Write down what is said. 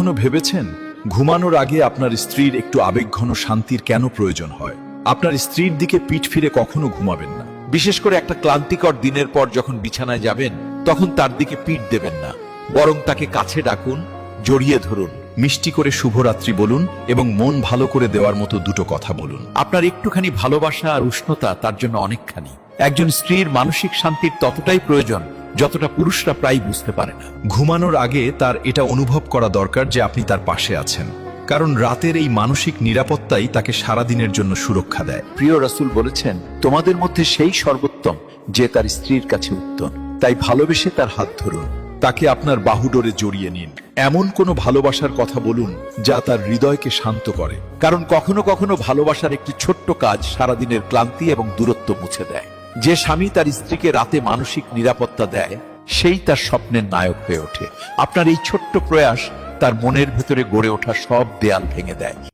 কখনো ভেবেছেন ঘুমানোর আগে আপনার স্ত্রীর একটু আবেগঘন শান্তির কেন প্রয়োজন হয়? আপনার স্ত্রীর দিকে পিঠ ফিরে কখনো ঘুমাবেন না। বিশেষ করে একটা ক্লান্তিকর দিনের পর যখন বিছানায় যাবেন, তখন তার দিকে পিঠ দেবেন না। বরং তাকে কাছে ডাকুন, জড়িয়ে ধরুন, মিষ্টি করে শুভরাত্রি বলুন এবং মন ভালো করে দেওয়ার মতো দুটো কথা বলুন। আপনার একটুখানি ভালোবাসা আর উষ্ণতা তার জন্য অনেকখানি। একজন স্ত্রীর মানসিক শান্তির ততটাই প্রয়োজন যতটা পুরুষরা প্রায় বুঝতে পারে না। ঘুমানোর আগে তার এটা অনুভব করা দরকার যে আপনি তার পাশে আছেন। কারণ রাতের এই মানসিক নিরাপত্তাই তাকে সারাদিনের জন্য সুরক্ষা দেয়। প্রিয় রাসুল বলেছেন তোমাদের মধ্যে সেই সর্বোত্তম যে তার স্ত্রীর কাছে উত্তম। তাই ভালোবেসে তার হাত ধরুন। তাকে আপনার বাহুডোরে জড়িয়ে নিন। এমন কোনো ভালোবাসার কথা বলুন যা তার হৃদয়কে শান্ত করে। কারণ কখনো কখনো ভালোবাসার একটি ছোট্ট কাজ সারাদিনের ক্লান্তি এবং দূরত্ব মুছে দেয়। যে স্বামী তার স্ত্রীকে রাতে মানসিক নিরাপত্তা দেয়, সেই তার স্বপ্নের নায়ক হয়ে ওঠে। আপনার এই ছোট্ট প্রয়াস তার মনের ভেতরে গড়ে ওঠা সব দেয়াল ভেঙে দেয়।